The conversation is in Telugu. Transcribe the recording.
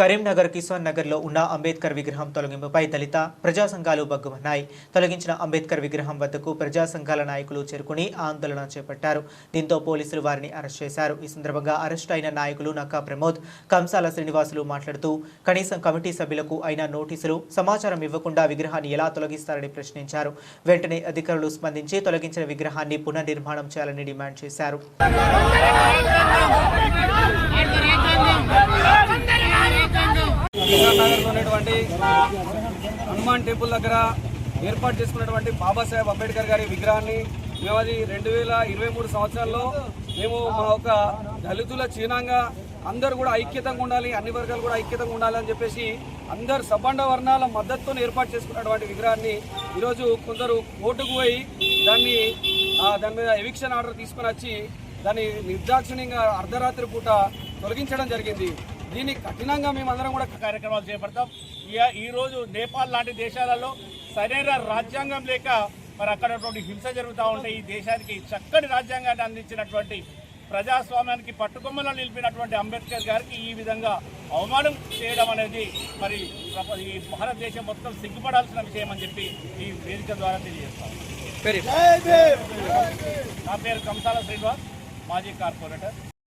కరీంనగర్ కిసాన్ నగర్లో ఉన్న అంబేద్కర్ విగ్రహం తొలగింపుపై దళిత ప్రజా సంఘాలు బగ్గుమన్నాయి. తొలగించిన అంబేద్కర్ విగ్రహం వద్దకు ప్రజా సంఘాల నాయకులు చేరుకుని ఆందోళన చేపట్టారు. దీంతో పోలీసులు వారిని అరెస్ట్ చేశారు. ఈ సందర్భంగా అరెస్ట్ అయిన నాయకులు నక్కా ప్రమోద్ కంసాల శ్రీనివాసులు మాట్లాడుతూ కనీసం కమిటీ సభ్యులకు అయిన నోటీసులు సమాచారం ఇవ్వకుండా విగ్రహాన్ని ఎలా తొలగిస్తారని ప్రశ్నించారు. వెంటనే అధికారులు స్పందించి తొలగించిన విగ్రహాన్ని పునర్నిర్మాణం చేయాలని డిమాండ్ చేశారు. కిసాన్ నగర్లో ఉన్నటువంటి హనుమాన్ టెంపుల్ దగ్గర ఏర్పాటు చేసుకున్నటువంటి బాబాసాహెబ్ అంబేద్కర్ గారి విగ్రహాన్ని మేము అది రెండు వేల ఇరవై మూడు సంవత్సరాల్లో మేము మా ఒక దళితుల చిహ్నంగా అందరూ కూడా ఐక్యతంగా ఉండాలి అన్ని వర్గాలు కూడా ఐక్యతంగా ఉండాలి అని చెప్పేసి అందరు సబండ వర్ణాల మద్దతుతో ఏర్పాటు చేసుకున్నటువంటి విగ్రహాన్ని ఈరోజు కొందరు కోర్టుకు పోయి దాన్ని దాని మీద ఎవిక్షన్ ఆర్డర్ తీసుకొని వచ్చి దాన్ని నిర్దాక్షిణ్యంగా అర్ధరాత్రి పూట తొలగించడం జరిగింది. దీన్ని కఠినంగా మేమందరం కూడా కార్యక్రమాలు చేపడతాం. ఇయ- ఈ రోజు నేపాల్ లాంటి దేశాలలో సరైన రాజ్యాంగం లేక మరి అక్కడ ఉన్నటువంటి హింస జరుగుతూ ఉంటే ఈ దేశానికి చక్కటి రాజ్యాంగాన్ని అందించినటువంటి ప్రజాస్వామ్యానికి పట్టుకొమ్మలో నిలిపినటువంటి అంబేద్కర్ గారికి ఈ విధంగా అవమానం చేయడం అనేది మరి ఈ భారతదేశం మొత్తం సిగ్గుపడాల్సిన విషయం అని చెప్పి ఈ వేదిక ద్వారా తెలియజేస్తాం. నా పేరు కంసాల శ్రీనివాస్ మాజీ కార్పొరేటర్.